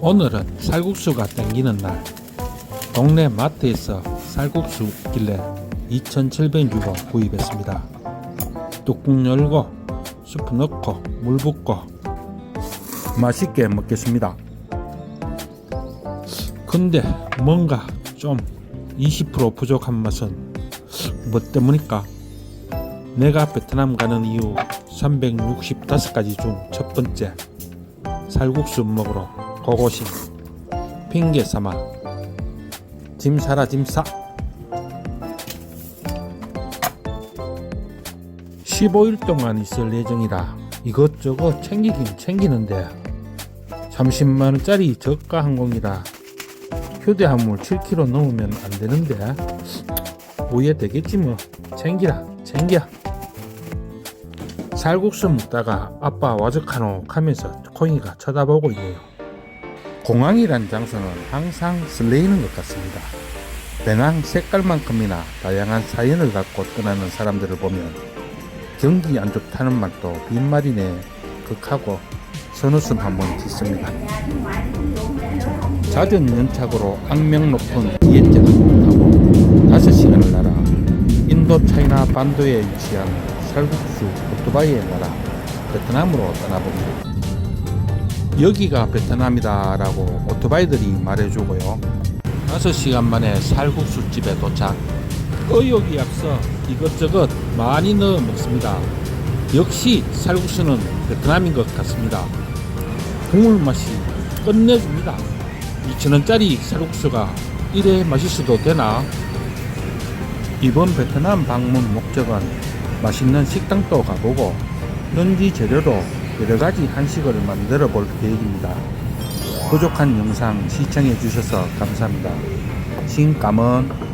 오늘은 쌀국수가 땡기는 날 동네 마트에서 쌀국수 있길래 2,700유로 구입했습니다. 뚜껑 열고 스프 넣고 물 붓고 맛있게 먹겠습니다. 근데 뭔가 좀 20% 부족한 맛은 뭐 때문일까? 내가 베트남 가는 이유 365가지 중 첫 번째 쌀국수 먹으러 고고싱 핑계 삼아 짐 사라 짐싸 15일 동안 있을 예정이라 이것저것 챙기긴 챙기는데 30만원짜리 저가 항공이라 휴대화물 7kg 넘으면 안 되는데 오해 되겠지 뭐. 챙기라 챙겨 쌀국수 먹다가 아빠 와적하노 하면서 코잉이가 쳐다보고 있네요. 공항이란 장소는 항상 설레이는 것 같습니다. 배낭 색깔만큼이나 다양한 사연을 갖고 떠나는 사람들을 보면 경기 안 좋다는 말도 빈말이네 극하고 선웃음 한번 짓습니다. 잦은 연착으로 악명 높은 항공을 타고 5시간을 날아 인도 차이나 반도에 위치한 쌀국수 오토바이의 나라 베트남으로 떠나봅니다. 여기가 베트남이다 라고 오토바이들이 말해주고요. 5시간 만에 쌀국수 집에 도착. 의욕이 앞서 이것저것 많이 넣어 먹습니다. 역시 쌀국수는 베트남인 것 같습니다. 국물 맛이 끝내줍니다. 2,000원짜리 쌀국수가 이래 맛있어도 되나? 이번 베트남 방문 목적은 맛있는 식당도 가보고 현지 재료로 여러 가지 한식을 만들어 볼 계획입니다. 부족한 영상 시청해 주셔서 감사합니다. 신감은